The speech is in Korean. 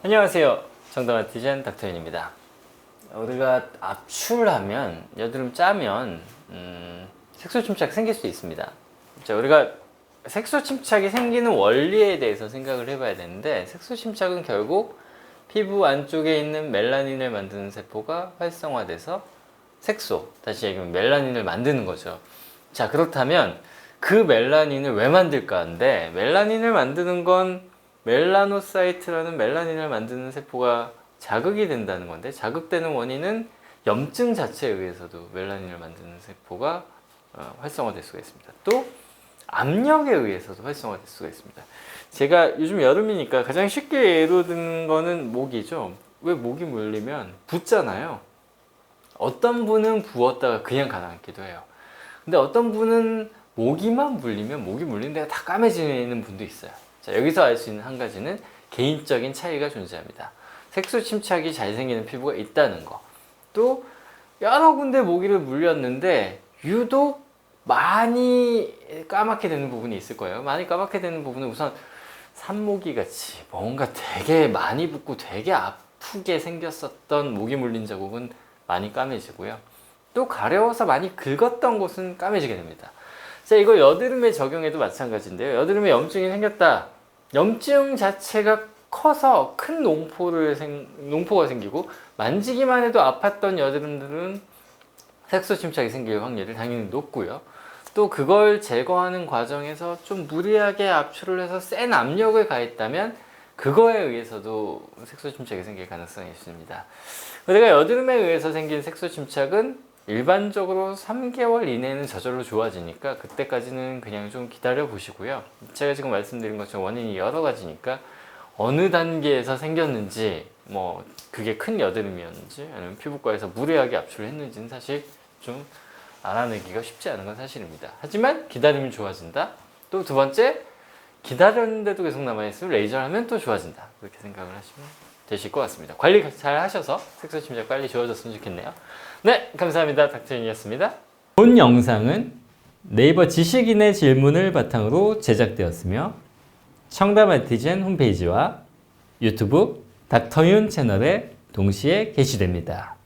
안녕하세요. 정답아티젠 닥터윤입니다. 우리가 압출하면 여드름 짜면 음, 색소 침착 생길 수 있습니다. 자, 우리가 색소 침착이 생기는 원리에 대해서 생각을 해봐야 되는데 색소 침착은 결국 피부 안쪽에 있는 멜라닌을 만드는 세포가 활성화돼서 색소, 다시 얘기하면 멜라닌을 만드는 거죠. 자, 그렇다면 그 멜라닌을 왜 만들까 하는데 멜라닌을 만드는 건 멜라노사이트라는 멜라닌을 만드는 세포가 자극이 된다는 건데 자극되는 원인은 염증 자체에 의해서도 멜라닌을 만드는 세포가 어, 활성화될 수가 있습니다. 또 압력에 의해서도 활성화될 수가 있습니다. 제가 요즘 여름이니까 가장 쉽게 예로 드는 거는 모기죠. 왜 모기 물리면 붓잖아요. 어떤 분은 부었다가 그냥 가라앉기도 해요. 근데 어떤 분은 모기만 물리면 모기 물린 데가 다 까매지는 분도 있어요. 자, 여기서 알 수 있는 한 가지는 개인적인 차이가 존재합니다. 색소 침착이 잘 생기는 피부가 있다는 거. 또 여러 군데 모기를 물렸는데 유독 많이 까맣게 되는 부분이 있을 거예요. 많이 까맣게 되는 부분은 우선 산모기 같이 뭔가 되게 많이 붓고 되게 아프게 생겼었던 모기 물린 자국은 많이 까매지고요. 또 가려워서 많이 긁었던 곳은 까매지게 됩니다. 자, 이거 여드름에 적용해도 마찬가지인데요. 여드름에 염증이 생겼다. 염증 자체가 커서 큰 농포를 생, 농포가 생기고 만지기만 해도 아팠던 여드름들은 색소 침착이 생길 확률이 당연히 높고요. 또 그걸 제거하는 과정에서 좀 무리하게 압출을 해서 센 압력을 가했다면 그거에 의해서도 색소 침착이 생길 가능성이 있습니다. 우리가 여드름에 의해서 생긴 색소 침착은 일반적으로 3개월 이내는 저절로 좋아지니까 그때까지는 그냥 좀 기다려 보시고요. 제가 지금 말씀드린 것처럼 원인이 여러 가지니까 어느 단계에서 생겼는지 뭐 그게 큰 여드름이었는지 아니면 피부과에서 무리하게 압출을 했는지는 사실 좀 알아내기가 쉽지 않은 건 사실입니다. 하지만 기다리면 좋아진다. 또 두 번째 기다렸는데도 계속 남아있으면 레이저를 하면 또 좋아진다. 그렇게 생각을 하시면 되실 것 같습니다. 관리 잘 하셔서 색소 침착 빨리 지워졌으면 좋겠네요. 네, 감사합니다. 닥터인이었습니다. 본 영상은 네이버 지식인의 질문을 바탕으로 제작되었으며 청담 아티젠 홈페이지와 유튜브 닥터윤 채널에 동시에 게시됩니다.